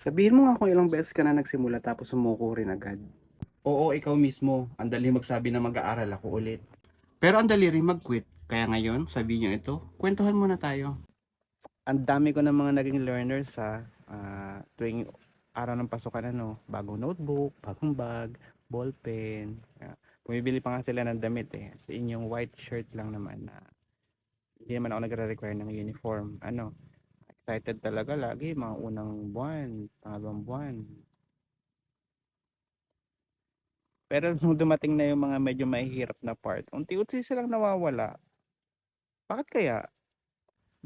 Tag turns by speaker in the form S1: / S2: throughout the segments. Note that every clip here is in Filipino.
S1: Sabihin mo nga kung ilang beses ka na nagsimula tapos sumuko rin agad.
S2: Oo, ikaw mismo. Ang dali magsabi na mag-aaral ako ulit. Pero ang dali rin mag-quit. Kaya ngayon, sabihin nyo ito, kwentuhan muna tayo.
S1: Ang dami ko ng mga naging learners sa tuwing araw ng pasukan ano, bagong notebook, bagong bag, ballpen. Ah, bumibili pa nga sila ng damit eh. Sa inyong white shirt lang naman na hindi naman ako nagre-require ng uniform. Ano, excited talaga lagi mga unang buwan, pangalawang buwan. Pero nung dumating na yung mga medyo mahihirap na part, unti-unti silang nawawala. Bakit kaya?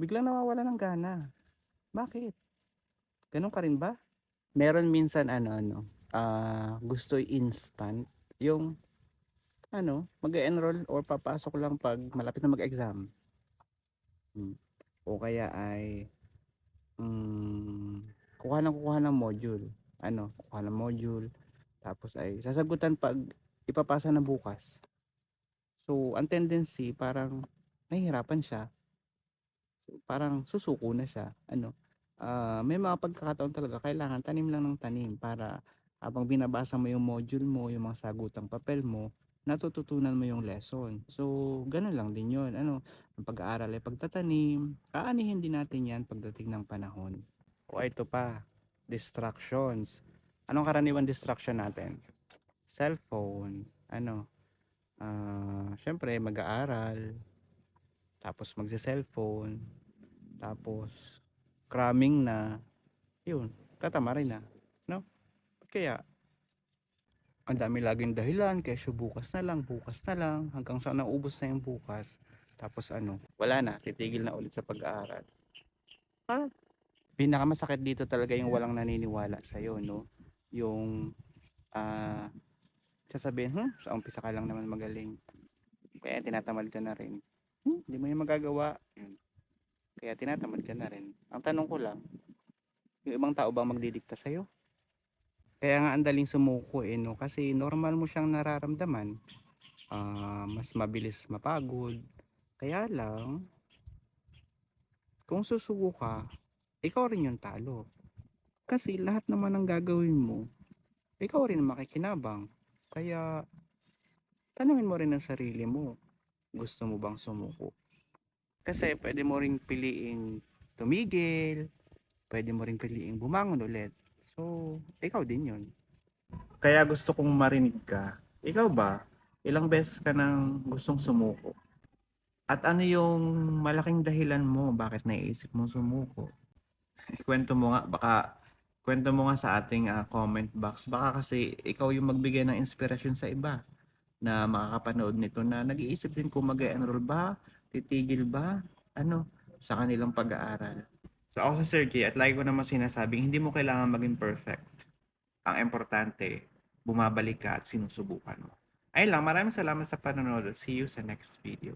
S1: Biglang nawawala ng gana. Bakit? Ganun ka rin ba? Meron minsan ano ano, ah gusto instant yung ano, mag-enroll or papasok lang pag malapit na mag-exam. Hmm. O kaya ay mm, kuha ng kuha ng module. Ano, kuha ng module. Tapos ay sasagutan pag ipapasa na bukas. So, ang tendency parang nahihirapan siya. So, parang susuko na siya. Ano, ah, may mga pagkakataon talaga kailangan tanim lang ng tanim para habang binabasa mo yung module mo, yung mga sagutang papel mo, natututunan mo yung lesson. So, ganun lang din yun. Ano, ang pag-aaral ay pagtatanim. Aanihin din natin yan pagdating ng panahon. O ito pa, distractions. Anong karaniwan distraction natin? Cellphone. Ano? Ah, syempre mag-aaral. Tapos magse-cellphone. Tapos cramming na. Yun, tatama rin na. No? Kaya, ang dami laging dahilan, kesyo bukas na lang, bukas na lang, hanggang sa naubos na yung bukas. Tapos ano, wala na, titigil na ulit sa pag-aaral. Ah, pinakamasakit dito talaga yung walang naniniwala sa'yo, no? Yung, ah, sasabihin, hmm, sa umpisa ka lang naman magaling. Kaya tinatamad ka na rin. Hmm, hindi mo yung magagawa. Kaya tinatamad ka na rin. Ang tanong ko lang, yung ibang tao bang magdidikta sa'yo? Kaya nga ang daling sumuko eh, no? Kasi normal mo siyang nararamdaman. Ah, mas mabilis mapagod. Kaya lang, kung susuko ka, ikaw rin yung talo. Kasi lahat naman ng gagawin mo, ikaw rin ang makikinabang. Kaya, tanungin mo rin ang sarili mo, gusto mo bang sumuko? Kasi pwede mo ring piliing tumigil, pwede mo ring piliing bumangon ulit. So, ikaw din yun. Kaya gusto kong marinig ka. Ikaw ba? Ilang beses ka nang gustong sumuko? At ano yung malaking dahilan mo bakit naiisip mong sumuko? Kwento mo nga, baka kwento mo nga sa ating ah, comment box. Baka kasi ikaw yung magbigay ng inspirasyon sa iba na makakapanood nito na nag-iisip din kung mag enroll ba, titigil ba, ano, sa kanilang pag-aaral. So ako sa Sergey at lagi ko naman sinasabing hindi mo kailangan maging perfect. Ang importante, bumabalik ka at sinusubukan mo. Ayun lang, maraming salamat sa panonood see you sa next video.